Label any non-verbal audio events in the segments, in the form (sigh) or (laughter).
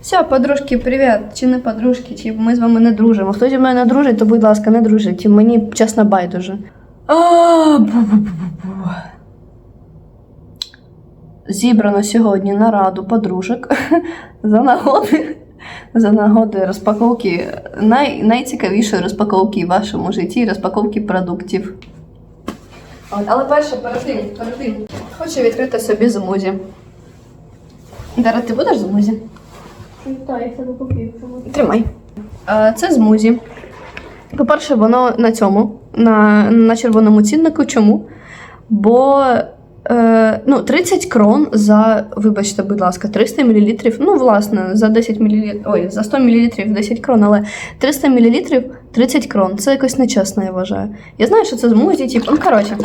Все, подружки, привіт. Чи не подружки, чи ми з вами не дружимо. Хто зі мною не дружить, то будь ласка, не дружить. Мені чесно байдуже. Зібрано сьогодні нараду подружок (laughs) за нагоди. За нагоди розпаковки най, найцікавішої розпаковки в вашому житті, розпаковки продуктів. Але перше, перед тим, перед тим, хочу відкрити собі змузі. Дара, ти будеш змузі? Так, я себе купив. Тримай. Е, Це змузі. По-перше, воно на цьому, на, на червоному ціннику. Чому? Бо е, ну, 30 крон за, вибачте, будь ласка, 300 мл. Ну, власне, за 10 мл, ой, за 100 мл 10 крон, але 300 мл 30 крон. Це якось нечесно, я вважаю. Я знаю, що це змузі, типу, ну, коротше,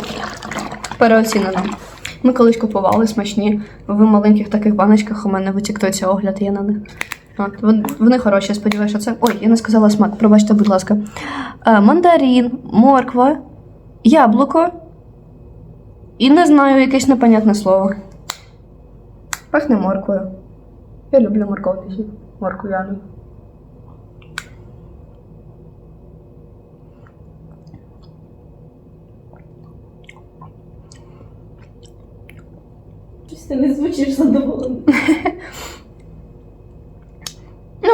переоцінено. Ми колись купували смачні в маленьких таких баночках. У мене в тіктоці огляд є на них. От, вон- вони хороші, сподіваюся, це. Ой, я не сказала смак, пробачте, будь ласка. Е, мандарин, морква, яблуко. І не знаю якесь непонятне слово. Пахне морквою. Я люблю морковний сік. Ти не звучиш задоволений. Ну,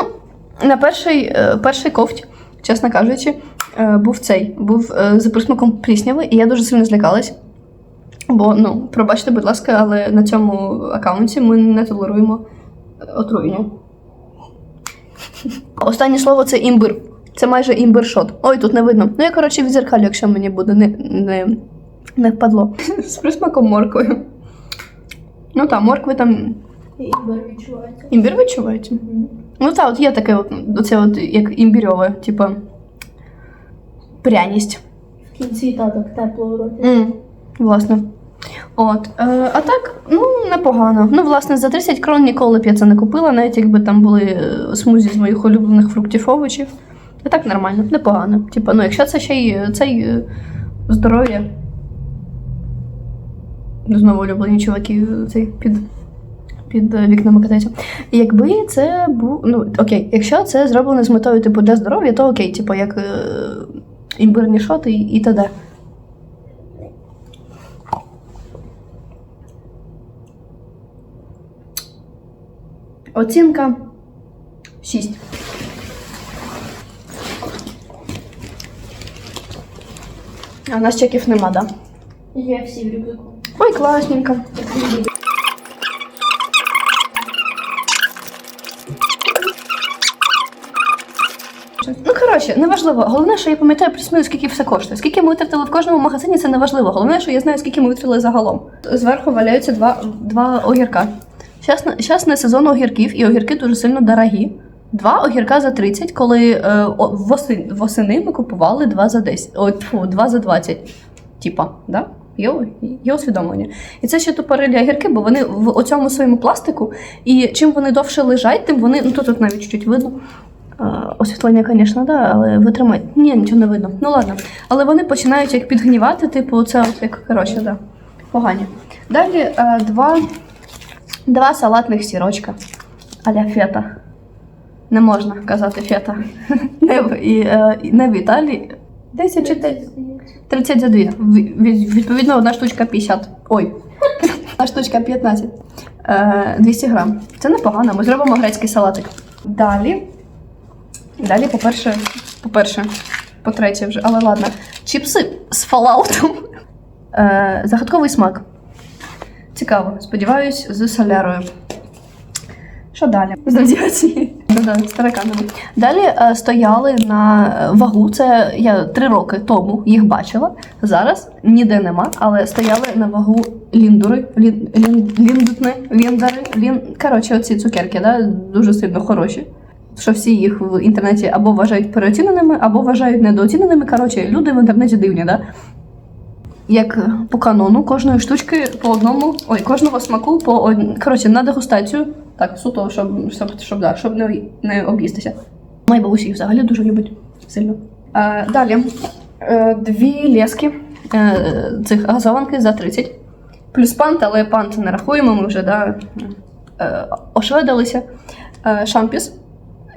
на перший, е, перший ковть, чесно кажучи, е, був цей, був е, за присмаком плісняви, і я дуже сильно злякалась. Бо, ну, пробачте, будь ласка, але на цьому аккаунті ми не толеруємо отруєння. Останнє слово це імбир. Це майже імбиршот. Ой, тут не видно. Ну, я, коротше, відзеркалю, якщо мені буде не, не, не впадло. З присмаком морквою. Ну так, моркви там. Імбир відчувається. Імбір відчувається. Ну так, от є таке, от, оце от як імбірьове, типу, пряність. В кінці та так тепло в роті. м власне. От. Е, а так, ну, непогано. Ну, власне, за 30 крон ніколи б я це не купила, навіть якби там були е, смузі з моїх улюблених фруктів овочів. А так нормально, непогано. Типу, ну, якщо це ще й е, цей е, здоров'я. Ну, Знову улюблені чуваки цей під, під е, вікнами катаються. Якби це був. Ну, окей, якщо це зроблено з метою типу для здоров'я, то окей, типу, як е, імбирні шоти і, і т.д. Оцінка 6. А у нас чеків нема, да? Є всі в рюкзаку. Класненько. Ну, коротше, неважливо. Головне, що я пам'ятаю плюс-мінус, скільки все коштує. Скільки ми витратили в кожному магазині, це неважливо. Головне, що я знаю, скільки ми витратили загалом. Зверху валяються два, два огірка. Щас не сезон огірків, і огірки дуже сильно дорогі. Два огірка за 30, коли е, восени, восени ми купували два за 10. О, тьфу, два за 20. Типа, да? Є, є усвідомлення. І це ще тупорилі огірки, бо вони в оцьому своєму пластику, і чим вони довше лежать, тим вони. Ну тут, тут навіть чуть видно. Освітлення, звісно, да, але витримають. Ні, нічого не видно. Ну ладно. Але вони починають як підгнівати, типу, це от як коротше, да. Погані. Далі е, два, два салатних сірочка. Аля фета. Не можна казати фета. (laughs) Не в, і, е, і не в Італії. 10 чи 10. 30 за 2. Відповідно, одна штучка 50. Ой. (laughs) Одна штучка 15. Е, 200 грам. Це непогано. Ми зробимо грецький салатик. Далі. Далі, по-перше, по-перше, по-третє вже, але ладно. Чіпси з фалаутом. Е, загадковий смак. Цікаво. Сподіваюсь, з солярою. Що далі? З радіацією. Да-да, з тараканами. Далі е, стояли на е, вагу. Це я три роки тому їх бачила. Зараз ніде нема, але стояли на вагу ліндури, лін, лін, ліндутни, ліндари, лін. Коротше, оці цукерки, да, дуже сильно хороші. Що всі їх в інтернеті або вважають переоціненими, або вважають недооціненими. Коротше, люди в інтернеті дивні, да? Як по канону кожної штучки по одному, ой, кожного смаку по од... коротше, на дегустацію. Так, суто, щоб, щоб, щоб, да, щоб не, не об'їстися. Моя бабуся їх взагалі дуже любить сильно. Е, далі е, дві лески е, цих газованки за 30. Плюс пант, але пант не рахуємо, ми вже да, е, ошведилися. Е, Шампіс.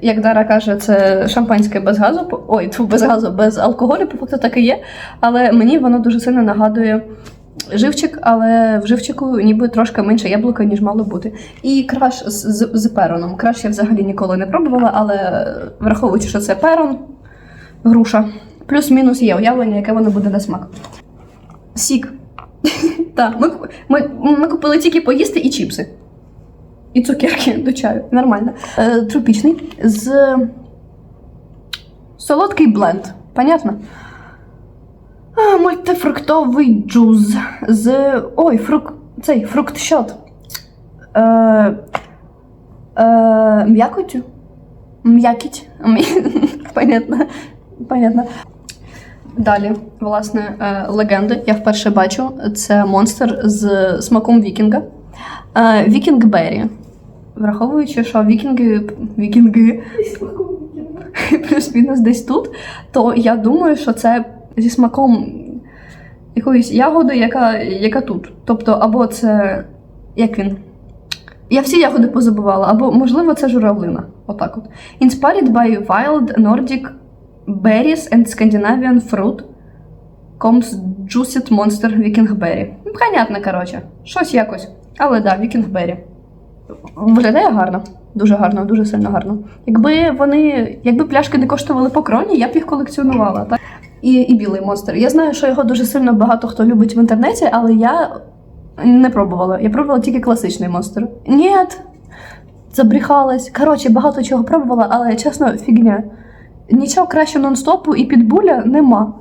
Як Дара каже, це шампанське без газу. Ой, без газу, без алкоголю, по факту так і є. Але мені воно дуже сильно нагадує живчик, але в живчику ніби трошки менше яблука, ніж мало бути. І краш з, з, пероном. Краш я взагалі ніколи не пробувала, але враховуючи, що це перон, груша. Плюс-мінус є уявлення, яке воно буде на смак. Сік. (laughs) Так, ми, ми, ми купили тільки поїсти і чіпси. І цукерки до чаю. Нормально. Е, тропічний з солодкий бленд. Понятно? Мультифруктовий джуз з. Ой, фрук... цей фрукт-шот. Е, е, м'якотю? М'якіть. (laughs) Понятно. Понятно. Далі, власне, е, легенди. Я вперше бачу. Це монстр з смаком вікінга. Е, Вікінг Беррі. Враховуючи, що вікінги, вікінги (laughs) плюс-мінус десь тут, то я думаю, що це зі смаком якоїсь ягоди, яка, яка тут. Тобто, або це. Як він? Я всі ягоди позабувала, або, можливо, це журавлина. Отак от. Inspired by wild Nordic berries and Scandinavian fruit comes juiced monster berry. Ну, Понятно, коротше. Щось якось. Але да, berry. Виглядає гарно. Дуже гарно, дуже сильно гарно. Якби вони, якби пляшки не коштували по кроні, я б їх колекціонувала. Так? І, і білий монстр. Я знаю, що його дуже сильно багато хто любить в інтернеті, але я не пробувала. Я пробувала тільки класичний монстр. Ні, забрехалась. Коротше, багато чого пробувала, але чесно, фігня. Нічого краще нон-стопу і підбуля нема.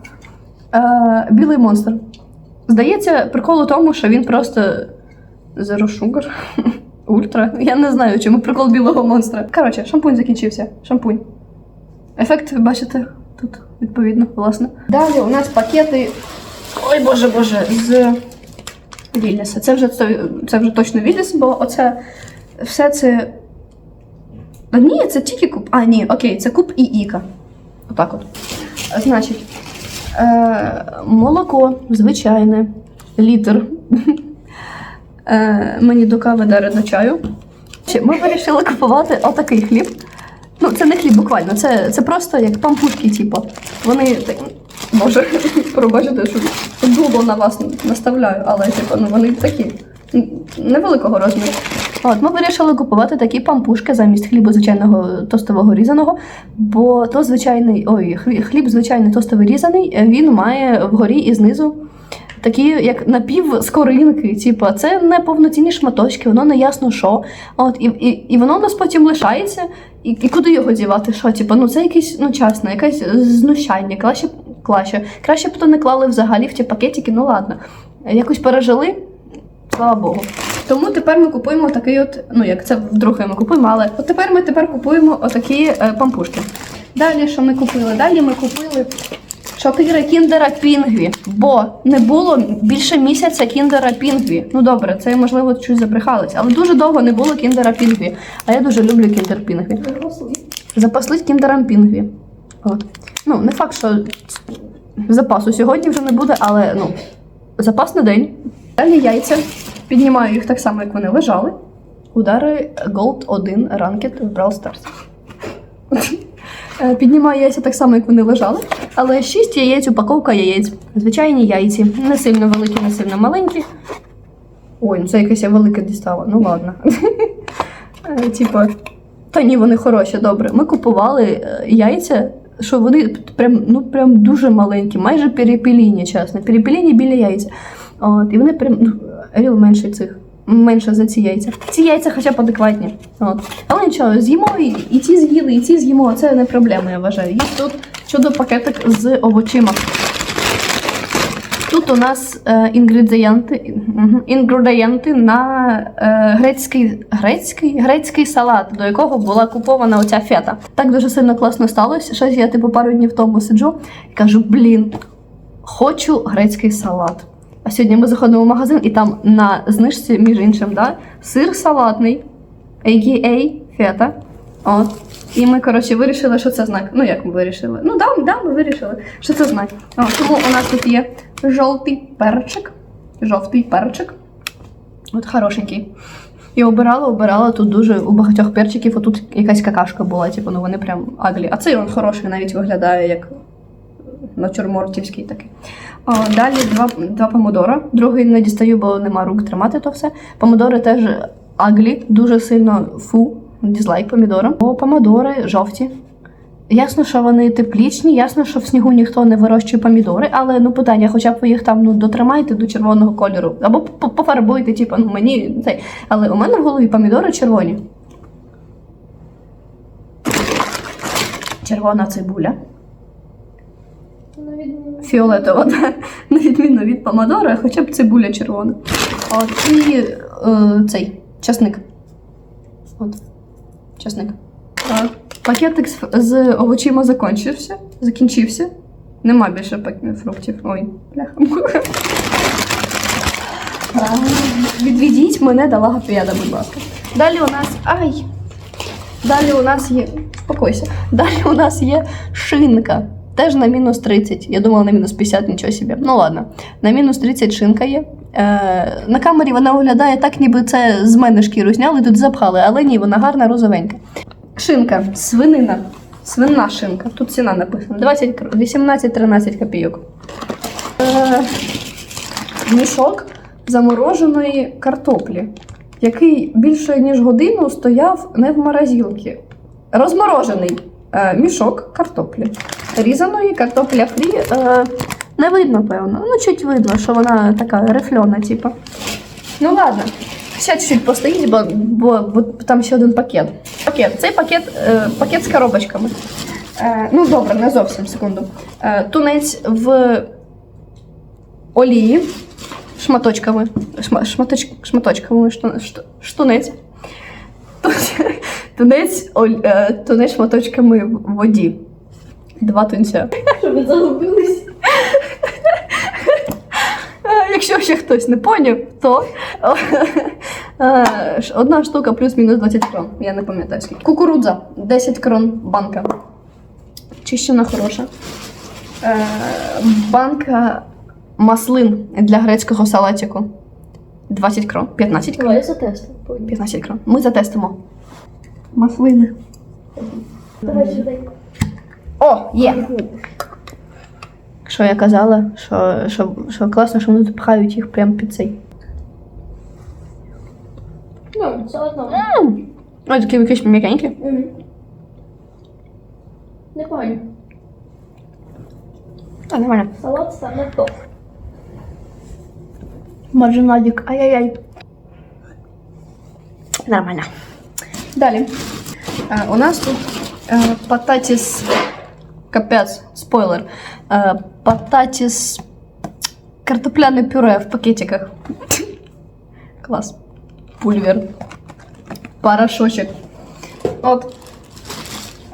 Е, білий монстр. Здається, прикол у тому, що він просто Zero Sugar. (laughs) Ультра. Я не знаю, чому прикол білого монстра. Коротше, шампунь закінчився. Шампунь. Ефект, бачите, тут, відповідно, власне. Далі у нас пакети. Ой, боже, боже, з Вілліса. Це вже, це, вже точно Вілліс, бо оце все це. А, ні, це тільки куб. А, ні, окей, це куб і Іка. Отак от. Значить, е, молоко звичайне, літр. (laughs) Е, мені до кави дари до чаю. Ми вирішили купувати отакий хліб. Ну, це не хліб буквально, це, це просто як пампушки, типу. Вони так. Боже, (laughs) пробачте, що дуло на вас наставляю, але типу, ну, вони такі невеликого розміру. От, ми вирішили купувати такі пампушки замість хлібу звичайного тостового різаного, бо то звичайний, ой, хліб звичайний тостовий різаний, він має вгорі і знизу такі, як напівскоринки. Типу, це не повноцінні шматочки, воно не ясно що. От, і, і, і воно у нас потім лишається. І, і куди його дівати? Що? Типу, ну це якесь ну, часне, якесь знущання. Краще, краще. краще б то не клали взагалі в ті пакетики, ну ладно. Якось пережили, слава Богу. Тому тепер ми купуємо такий от, ну як це вдруге ми купуємо, але от тепер ми тепер купуємо отакі е, пампушки. Далі, що ми купили? Далі ми купили чотири кіндера пінгві, бо не було більше місяця кіндера пінгві. Ну добре, це можливо щось забрехалось, але дуже довго не було кіндера пінгві. А я дуже люблю кіндер пінгві. Запаслись кіндером пінгві. От. Ну, не факт, що запасу сьогодні вже не буде, але ну, запас на день. Далі яйця. Піднімаю їх так само, як вони лежали. Удари Gold 1 Ranked в Brawl Stars. Е, Піднімаю яйця так само, як вони лежали, але 6 яєць, упаковка яєць. Звичайні яйці. Не сильно великі, не сильно маленькі. Ой, ну це якесь я велике дістала. Ну ладно. Е, Типа, та ні, вони хороші, добре. Ми купували е, яйця, що вони прям, ну, прям дуже маленькі, майже перепіліні, чесно. Перепіліні біля яйця. От, і вони прям ну, ріл менше цих. Менше за ці яйця. Ці яйця хоча б адекватні. От. Але нічого, з'їмо і, і ті з'їли, і ці з'їмо. Це не проблема, я вважаю. Є тут чудо пакетик з овочима. Тут у нас е, інгредієнти, інгредієнти на е, грецький, грецький, грецький салат, до якого була купована оця фета. Так дуже сильно класно сталося. Щось я типу пару днів тому сиджу і кажу: блін, хочу грецький салат. А сьогодні ми заходимо в магазин, і там на знижці, між іншим, да, сир салатний, a.k.a. фета. От. І ми, коротше, вирішили, що це знак. Ну, як ми вирішили? Ну, да, да, ми вирішили, що це знак. О, тому у нас тут є жовтий перчик. Жовтий перчик. От хорошенький. І обирала, обирала тут дуже у багатьох перчиків, отут якась какашка була, типу, ну вони прям аглі. А цей він хороший, навіть виглядає як натюрмортівський такий. О, далі два, два помидора. Другий не дістаю, бо нема рук тримати то все. Помидори теж аглі, дуже сильно фу, дізлайк помідорам. О, помидори жовті. Ясно, що вони теплічні, ясно, що в снігу ніхто не вирощує помідори, але ну питання, хоча б ви їх там ну дотримайте до червоного кольору, або пофарбуйте, типу, ну мені цей. Але у мене в голові помідори червоні. Червона цибуля. Фіолетова, да? на відміну від помидора, хоча б цибуля червона. От і е, цей часник. От. Часник. Пакетик з, овочима закінчився. Закінчився. Нема більше фруктів. Ой, бляха. Відведіть мене до логопеда, будь ласка. Далі у нас. Ай! Далі у нас є. Спокойся. Далі у нас є шинка. Теж на мінус 30. Я думала на мінус 50, нічого собі. Ну ладно. На мінус 30 шинка є. Е, на камері вона виглядає так, ніби це з мене шкіру зняли, тут запхали, але ні, вона гарна, розовенька. Шинка, свинина. Свинна шинка. Тут ціна написана. 18-13 копійок. Е, мішок замороженої картоплі, який більше ніж годину стояв не в морозилці. Розморожений е, мішок картоплі. Різаної картопля фрі е, не видно, певно. Ну, чуть видно, що вона така рифльона, типу. Ну ладно. Ще чуть-чуть постоїть, бо, бо, бо там ще один пакет. Пакет. Цей пакет, е, пакет з коробочками. Е, ну, добре, не зовсім секунду. Е, тунець в олії шматочками. Шма, шматоч, шматочками шту, шту, штунець. Тунець, оль, е, тунець шматочками в воді. Два тунця. Щоб ви загубились. Е, Якщо ще хтось не поняв, то е, одна штука плюс-мінус 20 крон. Я не пам'ятаю скільки. Кукурудза 10 крон банка. Чищена хороша. Е, Банка маслин для грецького салатику. 20 крон. 15 крон. Давай затестимо. 15 крон. Ми затестимо. Маслини. Давай швиденько. О, є! Що я казала, що, що, що класно, що вони пхають їх прямо під цей. Ну, все одно. Ой, такі якісь м'якенькі. Мгм. Непогано. А, нормально. Салат саме топ. Маржинадик. Ай-яй-яй. Нормально. Далі. Е, у нас тут е, пататіс. Капець, спойлер. Е, пататіс. Картопляне пюре в пакетиках. Клас. Пульвер. Порошочок. От.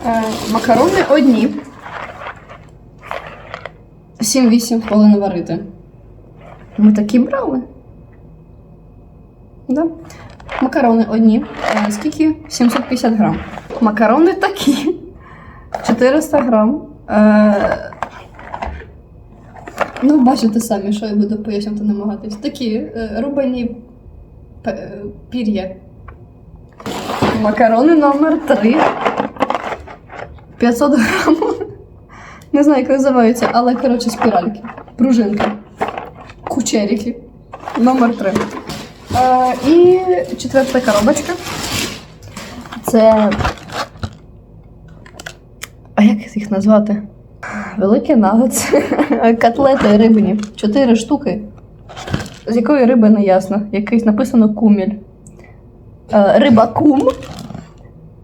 Е, макарони одні. 7-8 хвилин варити. Ми такі брали. Да. Макарони одні. Е, Скільки? 750 грам. Макарони такі. 400 грам. Е, Ну, бачите самі, що я буду пояснювати намагатись. Такі е, рубані е, пір'я. Макарони номер 3. 500 грам. (laughs) Не знаю, як називаються, але коротше спіральки. Пружинки. Кучерики. Номер 3. Е, і четверта коробочка. Це. А як їх назвати? Великі нагетс. (laughs) Котлети рибні. Чотири штуки. З якої риби не ясно. Якийсь написано куміль. Е, риба кум.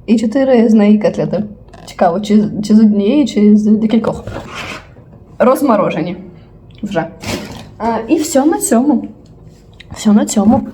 І чотири з неї котлети. Цікаво, чи, чи з однієї, чи з декількох. Розморожені. Вже. А, і все на цьому. Все на цьому.